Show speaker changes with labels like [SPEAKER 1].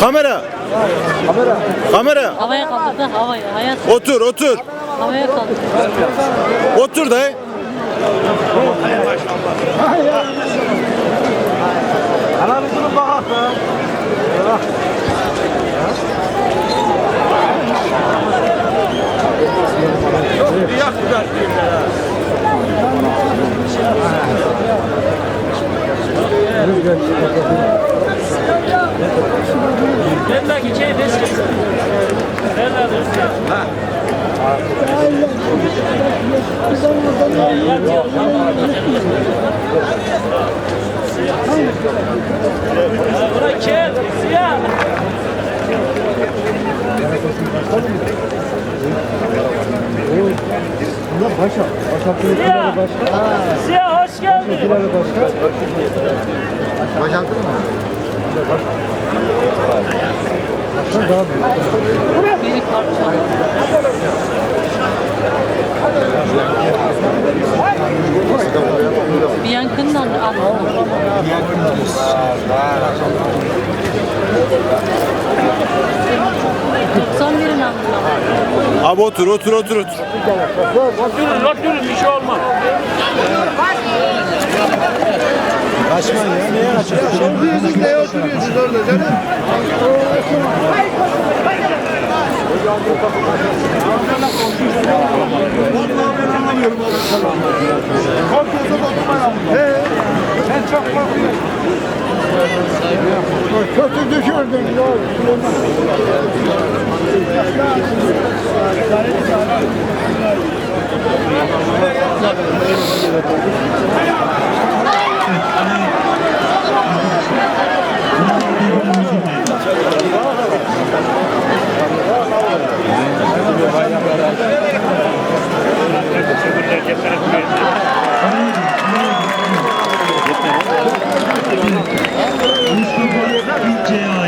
[SPEAKER 1] Kamera. Kamera.
[SPEAKER 2] Havaya kaldırdı havaya. Hayat
[SPEAKER 1] Otur otur.
[SPEAKER 2] havaya kaldırdı.
[SPEAKER 1] Otur dayı.
[SPEAKER 3] Ananızını bakak be. Bunlar başa. Başa kulüpleri başka.
[SPEAKER 4] Ziya hoş geldin.
[SPEAKER 3] Kulüpleri başka. Başaldın mı? Başka daha büyük.
[SPEAKER 2] Biri parça. Bir yankının anlamı. Doksan birin anlamı.
[SPEAKER 1] Abi otur otur otur otur.
[SPEAKER 4] Oturun oturun bir şey olmaz.
[SPEAKER 3] Kaçmayın ya. Neye kaçıyorsunuz? Oturuyorsunuz neye oturuyorsunuz orada canım? Vallahi ben anlamıyorum abi. Korkuyorsa oturmayalım. He. Sen çok korkuyorsun. Kötü düşürdün.